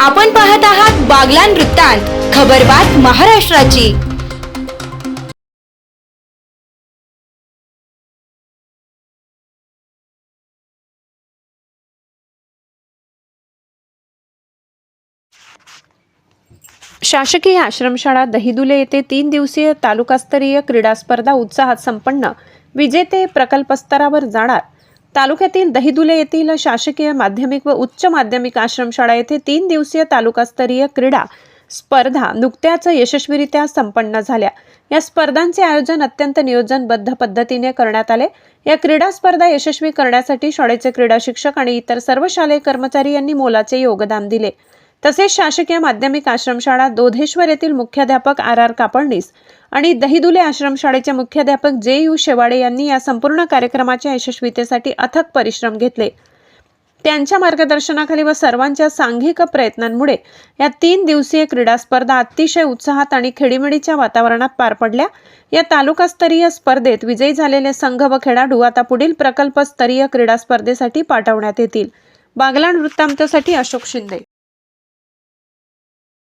आपण पाहत आहात बागलान वृत्तांत खबरबात महाराष्ट्राची. शासकीय आश्रमशाळा दहिदुले येथे तीन दिवसीय तालुकास्तरीय क्रीडा स्पर्धा उत्साहात संपन्न. विजेते प्रकल्प स्तरावर जाणार. तालुक्यातील दहिदुले येथील शासकीय माध्यमिक व उच्च माध्यमिक आश्रमशाळा येथे तीन दिवसीय तालुकास्तरीय क्रीडा स्पर्धा नुकत्याच यशस्वीरित्या संपन्न झाल्या. या स्पर्धांचे आयोजन अत्यंत नियोजनबद्ध पद्धतीने करण्यात आले. या क्रीडा स्पर्धा यशस्वी करण्यासाठी शाळेचे क्रीडा शिक्षक आणि इतर सर्व शालेय कर्मचारी यांनी मोलाचे योगदान दिले. तसेच शासकीय माध्यमिक आश्रमशाळा दोधेश्वर येथील मुख्याध्यापक आर आर कापडणीस आणि दहिदुले आश्रमशाळेचे मुख्याध्यापक जे यू शेवाडे यांनी या संपूर्ण कार्यक्रमाच्या यशस्वीतेसाठी अथक परिश्रम घेतले. त्यांच्या मार्गदर्शनाखाली व सर्वांच्या सांघिक प्रयत्नांमुळे या तीन दिवसीय क्रीडा स्पर्धा अतिशय उत्साहात आणि खेडीमेडीच्या वातावरणात पार पडल्या. या तालुकास्तरीय स्पर्धेत विजयी झालेले संघ व खेळाडू आता पुढील प्रकल्पस्तरीय क्रीडा स्पर्धेसाठी पाठवण्यात येतील. बागलाण वृत्तांतासाठी अशोक शिंदे.